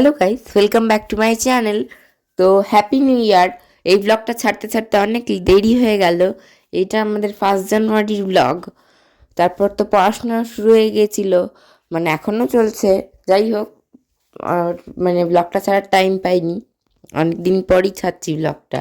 Hello guys, welcome back to my channel. তো happy new year. এই ব্লগটা ছাড়তে ছাড়তে অনেক দেরি হয়ে গেল। এটা আমাদের ফার্স্ট জানুয়ারির ব্লগ। তারপর তো পড়াশোনা শুরু হয়ে গিয়েছিল মানে এখনও চলছে। যাই হোক মানে ব্লগটা ছাড়ার টাইম পাইনি। অনেক দিন পরই ছাড়ছি ব্লগটা।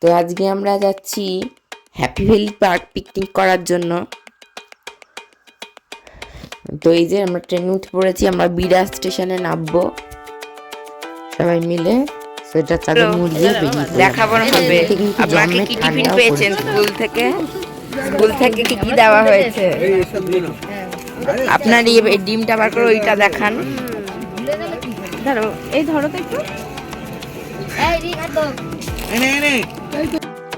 তো আজকে আমরা যাচ্ছি হ্যাপি ভ্যালি পার্ক পিকনিক করার জন্য। তো এই যে আমরা ট্রেনে উঠে পড়েছি, আমরা বিরাজ স্টেশনে নামবো। সবাই মিলে সোয়েটার চাদর মুড়িয়ে বেরিয়ে পড়লাম। দেখাবো হবে আপনাকে কি টিফিন পেয়েছেন? স্কুল থেকে? স্কুল থেকে কি কি দেওয়া হয়েছে? আপনার এই এই ডিমটা বার করে ওইটা দেখান। ধরো এই ধরো তো একটু।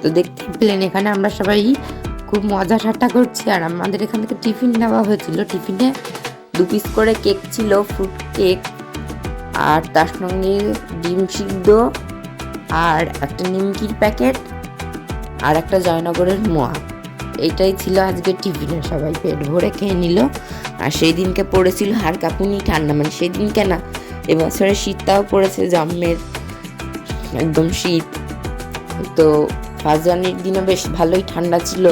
তো দেখতে পেলেন এখানে আমরা সবাই খুব মজা ঠাট্টা করছি। আর আমাদের এখান থেকে টিফিন নেওয়া হয়েছিল। টিফিনে দু পিস করে কেক ছিল ফ্রুট কেক আর তার সঙ্গে ডিম সিদ্ধ আর একটা নিমকির প্যাকেট আর একটা জয়নগরের মোয়া। এইটাই ছিল আজকে টিফিনে। সবাই পেট ভরে খেয়ে নিল। আর সেই দিনকে পড়েছিল হাড় কাঁপুনি ঠান্ডা। মানে সেই দিনকে না এবছরে শীতটাও পড়েছে জম্মের একদম শীত। তো ফার্স্ট জানুয়ারির দিনে বেশ ভালোই ঠান্ডা ছিল।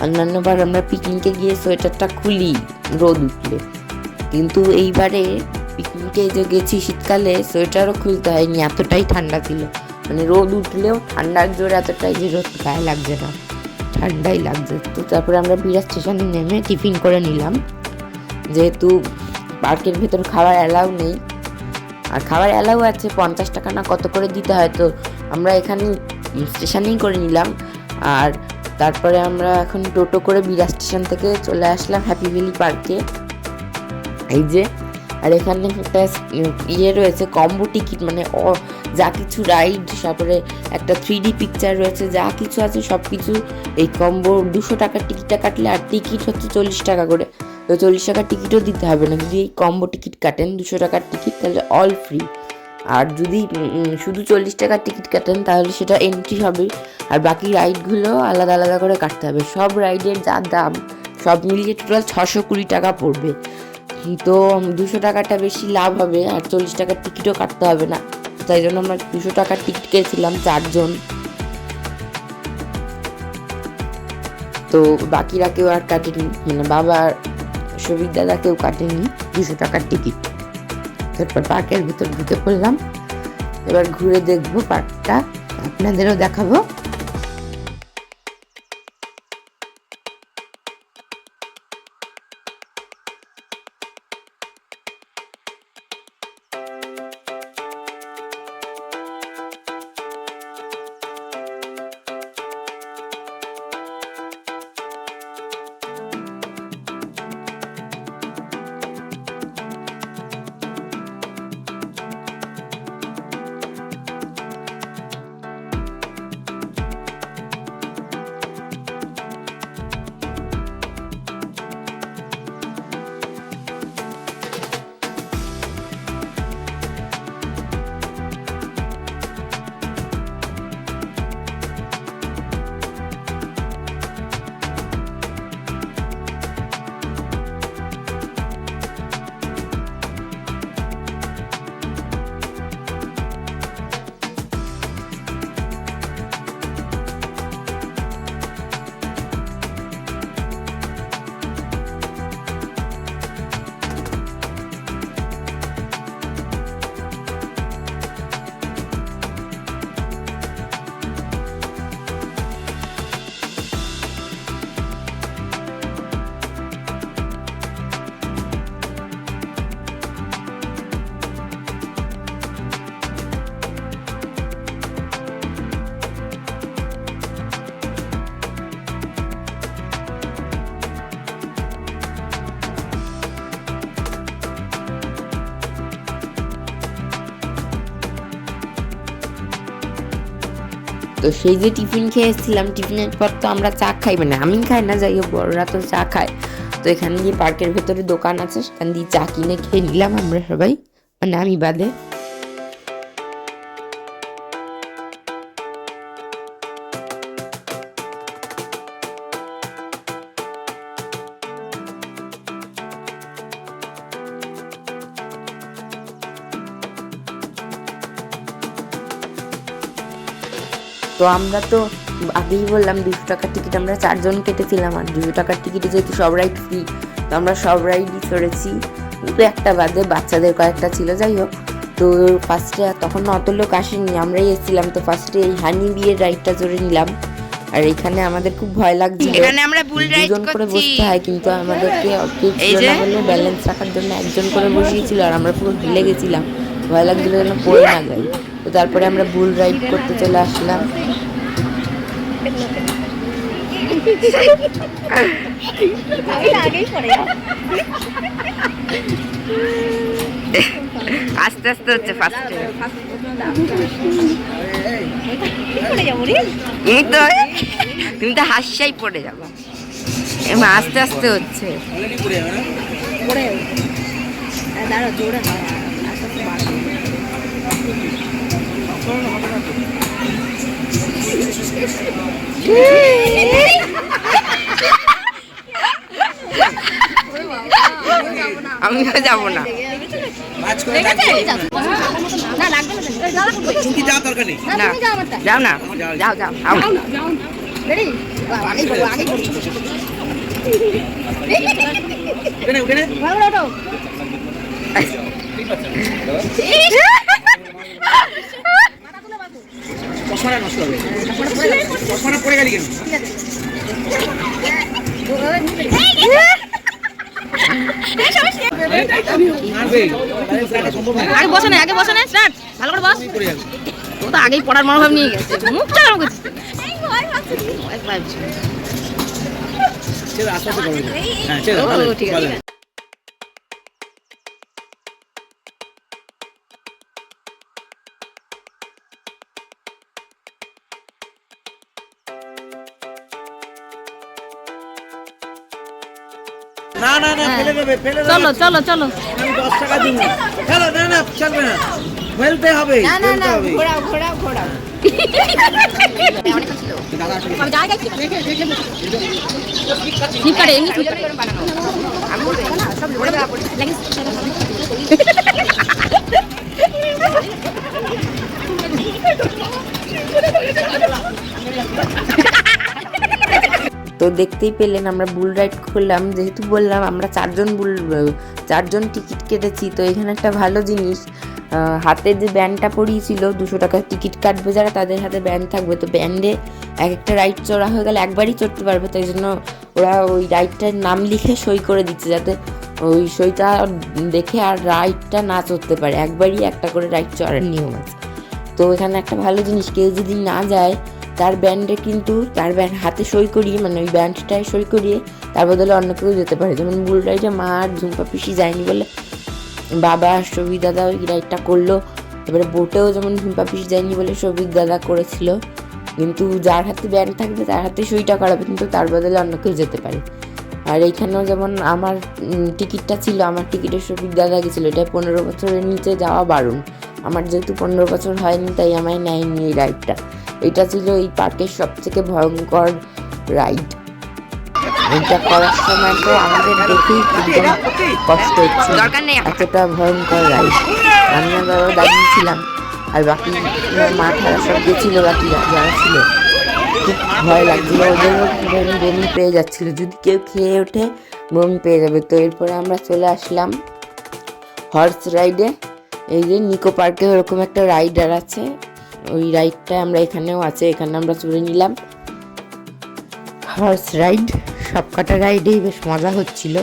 অন্যান্যবার আমরা পিকনিকে গিয়ে সোয়েটারটা খুলি রোদ উঠলে। কিন্তু এইবারে পিকনিকে যে গেছি শীতকালে, সোয়েটারও খুলতে হয়নি, এতটাই ঠান্ডা ছিল। মানে রোদ উঠলেও ঠান্ডার জোর এতটাই যে রোদ গায়ে লাগছে না, ঠান্ডাই লাগছে। তো তারপরে আমরা বিরাট স্টেশনে নেমে টিফিন করে নিলাম। যেহেতু পার্কের ভেতর খাবার অ্যালাউ নেই, আর খাবার অ্যালাউ আছে, পঞ্চাশ টাকা না কত করে দিতে হয়, তো আমরা এখানে স্টেশনেই করে নিলাম। আর তারপরে আমরা এখন টোটো করে বিরাট স্টেশন থেকে চলে আসলাম হ্যাপি ভ্যালি পার্কে। এই যে আর এখানে একটা ইয়ে রয়েছে কম্বো টিকিট মানে অ- যা কিছু রাইড তারপরে একটা থ্রি ডি পিকচার রয়েছে, যা কিছু আছে সব কিছু এই কম্বো দুশো টাকার টিকিটটা কাটলে আর টিকিট হচ্ছে চল্লিশ টাকা করে। তো চল্লিশ টাকার টিকিটও দিতে হবে না। যদি এই কম্বো টিকিট কাটেন, দুশো টাকার টিকিট তাহলে অল ফ্রি আর যদি শুধু চল্লিশ টাকার টিকিট কাটেন, তাহলে সেটা এন্ট্রি হবে। আর বাকি রাইডগুলো আলাদা আলাদা করে কাটতে হবে। সব রাইডের যা দাম, সব মিলিয়ে টোটাল ছশো কুড়ি টাকা পড়বে। তো দুশো টাকাটা বেশি লাভ হবে, আর চল্লিশ টাকার টিকিটও কাটতে হবে না। তাই জন্য আমরা দুশো টাকার টিকিট কেটেছিলাম চারজন। তো বাকিরা কেউ আর কাটেনি মানে বাবা সবিক দাদা কেউ কাটেনি দুশো টাকার টিকিট তারপর পার্কের ভিতর ঢুকে পড়লাম। এবার ঘুরে দেখব পার্কটা। আপনাদেরও দেখাবো। তো সেই যে টিফিন খেয়ে এসেছিলাম টিফিনের পর তো আমরা চা খাই মানে আমি খাই না, যাই হোক, বড়রা তো চা খায়। তো এখানে গিয়ে পার্কের ভেতরে দোকান আছে, সেখান দিয়ে চা কিনে খেয়ে নিলাম আমরা সবাই। মানে আমি বাদে তো আমরা তো আগেই বললাম দুশো টাকার টিকিট আমরা চারজন কেটেছিলাম আর দুশো টাকার টিকিটে যেহেতু সব রাইড ফ্রি তো আমরা সব রাইডই চড়েছি। কিন্তু একটা বাদে বাচ্চাদের কয়েকটা ছিল যাই হোক। তো ফার্স্টে তখন অত লোক আসেনি আমরাই এসেছিলাম। তো ফার্স্টে এই হানি বিয়ের রাইডটা চড়ে নিলাম। আর এখানে আমাদের খুব ভয় লাগছিল। এখানে আমরা বুল রাইড করে বসতে হয় কিন্তু আমাদেরকে কেউ ছিল না বলে ব্যালেন্স রাখার জন্য একজন করে বসিয়েছিল আর আমরা পুরো ঢিলে গেছিলাম। ভয় লাগছিল যেন পড়ে না যাই। তো তারপরে আমরা বুল রাইড করতে চলে আসলাম। আস্তে আস্তে হচ্ছে ফার্স্টে তুমি তো তুমি তো হাসিয়াই পড়ে যাব। আস্তে আস্তে হচ্ছে। আমিও যাব না? দরকার নেই। না যাও না যাও যাও আও। উঠে নে, উঠে নে। চশমাটা নষ্ট হবে। চশমাটা পড়ে গেলি কেন? মারবে। এটা সম্ভব না। আগে বসে নে আগে বসে নে স্টার্ট। ভালো করে বস। ও তো আগেই পড়ার মনোভাব নিয়ে গেছে। মুখ চালানো করছে। হ্যাঁ, ঠিক আছে, না না না ফেলে দেবে ফেলে দেবে। চলো চলো চলো। আমি দশ টাকা দিব ফেলো না না চলবে না। ফেলতে হবে ফেলতে হবে। ঘোরাও ঘোরাও ঘোরাও। দাদা আসলে আমি জায়গায় ফ্লিপকার্টে এমনি ফ্লিপকার্টে আমি বলব, সব ঘুরে বেড়া পড়ে। তো দেখতেই পেলেন, আমরা বুল রাইড করলাম। যেহেতু বললাম, আমরা চারজন বুল চারজন টিকিট কেটেছি, তো এখানে একটা ভালো জিনিস হাতে যে ব্যান্ডটা পরিয়েছিল, দুশো টাকার টিকিট কাটবে যারা, তাদের হাতে ব্যান্ড থাকবে। তো ব্যান্ডে এক একটা রাইড চড়া হয়ে গেলে একবারই চড়তে পারবে, তাই জন্য ওরা ওই রাইডটার নাম লিখে সই করে দিচ্ছে, যাতে ওই সইটা দেখে আর রাইডটা না চড়তে পারে। একবারই একটা করে রাইড চড়ার নিয়ম আছে। তো এখানে একটা ভালো জিনিস, কেউ যদি না যায় তার ব্যান্ডে কিন্তু তার ব্যান্ড হাতে সই করিয়ে মানে ওই ব্যান্ডটায় সই করিয়ে তার বদলে অন্য কেউ যেতে পারে। যেমন বুল রাইডে মা আর ঝুম্পা পিসি যায়নি বলে বাবা সবিক দাদা ওই রাইডটা করল। এবারে বোটেও যেমন ঝুম্পা পিসি যায়নি বলে সবিক দাদা করেছিল। কিন্তু যার হাতে ব্যান্ড থাকবে, তার হাতে সইটা করাবে, কিন্তু তার বদলে অন্য কেউ যেতে পারে। আর এইখানেও যেমন আমার টিকিটটা ছিল, আমার টিকিটের সবিক দাদা গেছিল। এটা পনেরো বছরের নিচে যাওয়া বারণ। আমার যেহেতু পনেরো বছর হয়নি, তাই আমায় নেয়নি এই রাইডটা। এটা ছিল এই পার্কের সব থেকে ভয়ঙ্কর রাইড। এটা করার সময় তো আমাদের দেখেই একদম কষ্ট হচ্ছিল এখন। এতটা ভয়ঙ্কর রাইড। আমি আর বাবা দাঁড়িয়েছিলাম আর বাকি মা ঠারা সব গেছিল বাকি যারা ছিল। খুব ভয় লাগছিল। ওদের বমি বমি পেয়ে যাচ্ছিল। যদি কেউ খেয়ে ওঠে বমি পেয়ে যাবে। তো এরপরে আমরা চলে আসলাম হর্স রাইডে। এই যে নিকো পার্কে ওরকম একটা রাইডার আছে। ওই রাইডটা আমরা এখানেও আছে, এখানে আমরা চড়ে নিলাম। হর্স রাইড সব কটা রাইডেই বেশ মজা হচ্ছিল।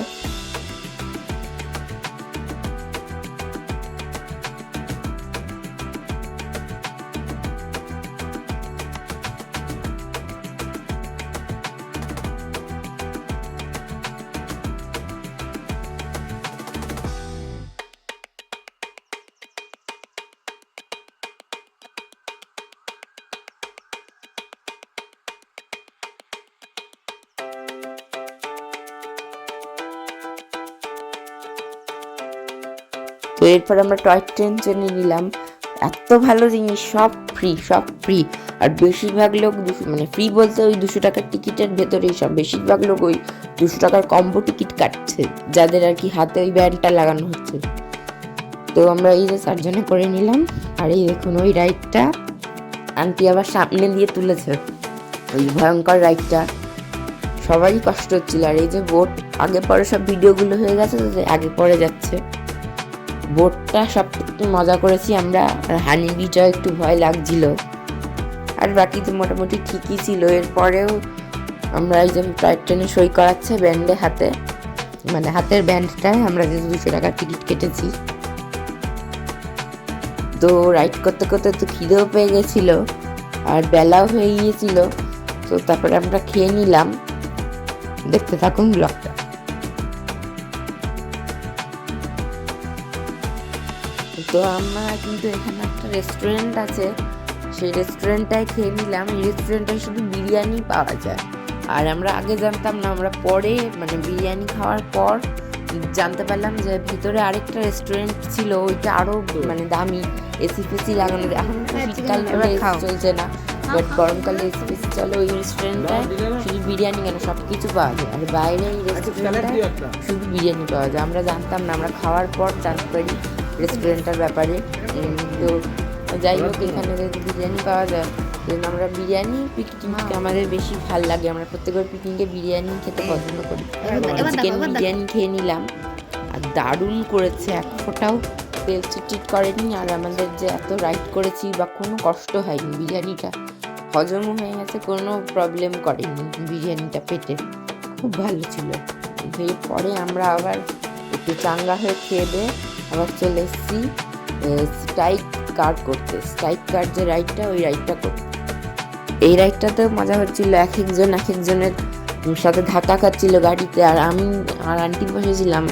তো এরপর আমরা টয় ট্রেন চেনে নিলাম। এত ভালো জিনিস, সব ফ্রি সব ফ্রি আর বেশিরভাগ লোক মানে ফ্রি বলতে ওই দুশো টাকার টিকিটের ভেতরেই সব। বেশিরভাগ লোক ওই দুশো টাকার কম্বো টিকিট কাটছে, যাদের আর কি হাতে ওই ব্যান্ডটা লাগানো হচ্ছে। তো আমরা এই যে চারজনে করে নিলাম, আর এই দেখুন ওই রাইডটা আন্টি আবার সামনে দিয়ে তুলেছে, ওই ভয়ঙ্কর রাইডটা সবারই কষ্ট হচ্ছিল, আর এই যে বোট আগে পরে সব ভিডিওগুলো হয়ে গেছে আগে পরে যাচ্ছে। বোটটা সব মজা করেছি আমরা। আর হানি বিটাও একটু ভয় লাগছিল। আর বাকি তো মোটামুটি ঠিকই ছিল। এরপরেও আমরা যে টয় ট্রেনে সই করাচ্ছে ব্যান্ডে হাতে। মানে হাতের ব্যান্ডটায় আমরা যে দুশো টাকার টিকিট কেটেছি। তো রাইড করতে করতে তো খিদেও পেয়ে গেছিল। আর বেলাও হয়ে গিয়েছিল। তো তারপরে আমরা খেয়ে নিলাম। দেখতে থাকুন ব্লগটা তো আমরা কিন্তু এখানে একটা রেস্টুরেন্ট আছে। সেই রেস্টুরেন্টটায় খেয়ে নিলাম। এই রেস্টুরেন্টটায় শুধু বিরিয়ানি পাওয়া যায়। আর আমরা আগে জানতাম না আমরা পরে মানে বিরিয়ানি খাওয়ার পর জানতে পারলাম যে ভিতরে আরেকটা রেস্টুরেন্ট ছিল ওইটা আরও মানে দামি এসি ফেসি লাগানো এখন শীতকাল চলছে না বাট গরমকালে এসি ফেসি চলে ওই রেস্টুরেন্টটায় শুধু বিরিয়ানি কেন সব কিছু পাওয়া যায়। আর বাইরে এই রেস্টুরেন্টটায় শুধু বিরিয়ানি পাওয়া যায়। আমরা জানতাম না আমরা খাওয়ার পর জানতে পারি রেস্টুরেন্টটার ব্যাপারে। তো যাই হোক এখানে যদি বিরিয়ানি পাওয়া যায় then আমরা বিরিয়ানি পিকনিক আমাদের বেশি ভালো লাগে। আমরা প্রত্যেকবার পিকনিকে বিরিয়ানি খেতে পছন্দ করি। চিকেন বিরিয়ানি খেয়ে নিলাম। আর দারুণ করেছে এক ফোঁটাও তেল চিটচিট করেনি। আর আমাদের যে এত রাইড করেছি বা কোনো কষ্ট হয়নি বিরিয়ানিটা হজমও হয়ে গেছে কোনো প্রবলেম করেনি বিরিয়ানিটা পেটে। খুব ভালো ছিল। এরপরে আমরা আবার একটু চাঙ্গা হয়ে খেয়ে দিয়ে আবার চলে এসেছি স্ট্রাইক কার্ড করতে। স্ট্রাইক কার্ড যে রাইডটা ওই রাইডটা করতে। এই রাইডটাতে মজা হচ্ছিল, এক একজন, এক একজনের সাথে ধাক্কা খাচ্ছিল গাড়িতে, আর আমি আর আন্টি বসেছিলাম।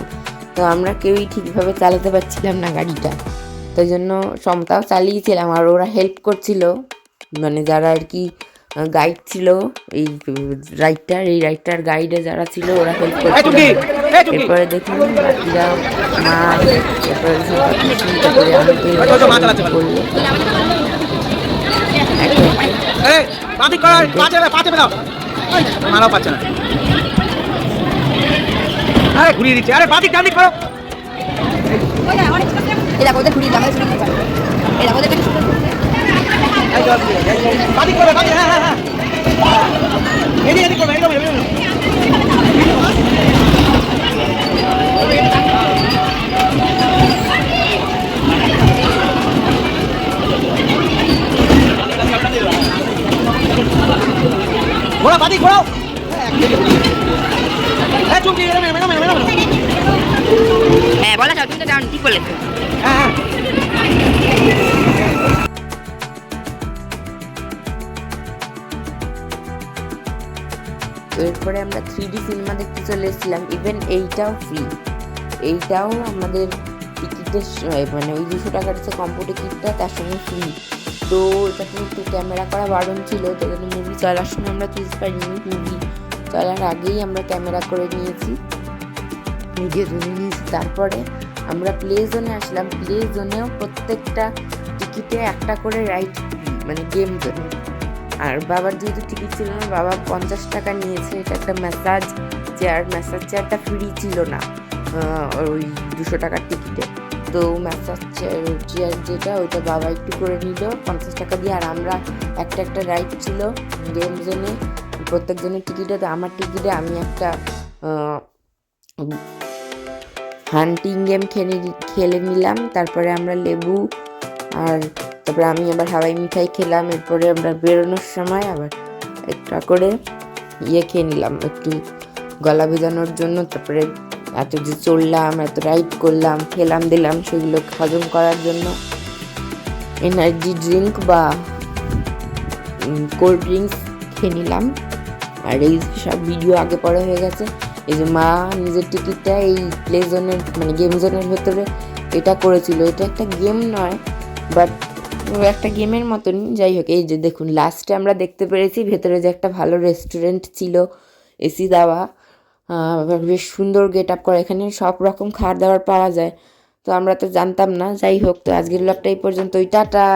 তো আমরা কেউই ঠিকভাবে চালাতে পারছিলাম না গাড়িটা। তাই জন্য সমতাও চালিয়েছিলাম, আর ওরা হেল্প করছিল। মানে যারা আর কি গাইড ছিল এই রাইডটার এই রাইডটার গাইডে যারা ছিল ওরা হেল্প করছিল। এরপরে দেখুন বাকিরা মা এরপরে দাও। মারাও পাচ্ছে না। আরে ঘুরিয়ে দিচ্ছে। আরে বাতিক ডান দিক করো। এটা ওদের ঘুরিয়ে দিতে এটা ওদের বাতিক করবে বাতিক হ্যাঁ হ্যাঁ হ্যাঁ এদিকে এদিকে করবে এদিকে করবে। ঘোড়া বাতিক ঘোড়াও হ্যাঁ চুমকি। হ্যাঁ বলা যাও তুমি তো ঠিক বলে তো এরপরে আমরা থ্রি ডি সিনেমা দেখতে চলে এসেছিলাম। ইভেন এইটাও ফ্রি এইটাও আমাদের টিকিটের মানে ওই দুশো টাকার যে কম্পো টিকিটটা, তার সঙ্গে ফ্রি তো এটাতে একটু ক্যামেরা করা বারণ ছিল, তো জন্য মুভি চলার সময় আমরা তুলতে পারিনি মুভি চলার আগেই আমরা ক্যামেরা করে নিয়েছি। ভিডিও নিয়েছি তারপরে আমরা প্লে জোনে আসলাম। প্লে জোনেও প্রত্যেকটা টিকিটে একটা করে রাইড মানে গেম জোনে আর বাবার যেহেতু টিকিট ছিল না, বাবা পঞ্চাশ টাকা নিয়েছে, এটা একটা ম্যাসাজ চেয়ার ম্যাসাজ চেয়ারটা ফ্রি ছিল না ওই দুশো টাকার টিকিটে তো ম্যাসাজ চেয়ার যেটা, ওইটা বাবা একটু করে নিল, পঞ্চাশ টাকা দিয়ে। আর আমরা একটা একটা রাইড ছিল গেম জোনে প্রত্যেকজনের টিকিটে তো আমার টিকিটে আমি একটা হান্টিং গেম খেলে খেলে নিলাম। তারপরে আমরা লেবু আর তারপরে আমি আবার হাওয়াই মিঠাই খেলাম, এরপরে আমরা বেরোনোর সময় আবার একটা করে ইয়ে খেয়ে নিলাম, একটু গলা ভেজানোর জন্য, তারপরে এত যে চললাম, এত রাইড করলাম, খেলাম, দিলাম, সেগুলো হজম করার জন্য এনার্জি ড্রিঙ্ক বা কোল্ড ড্রিঙ্কস খেয়ে নিলাম। আর এই সব ভিডিও আগে পরে হয়ে গেছে। এই যে মা নিজের টিকিটটা এই প্লে জোনের মানে গেম জোনের ভেতরে এটা করেছিল। এটা একটা গেম নয় বাট একটা গেমের মতন, যাই হোক, এই যে দেখুন লাস্টে আমরা দেখতে পেরেছি ভেতরে যে একটা ভালো রেস্টুরেন্ট ছিল এসি দেওয়া। বেশ সুন্দর গেট আপ করা, এখানে সব রকম খাবার দাবার পাওয়া যায়। তো আমরা তো জানতাম না, যাই হোক, তো আজকের ব্লগটা এই পর্যন্তই, টাটা!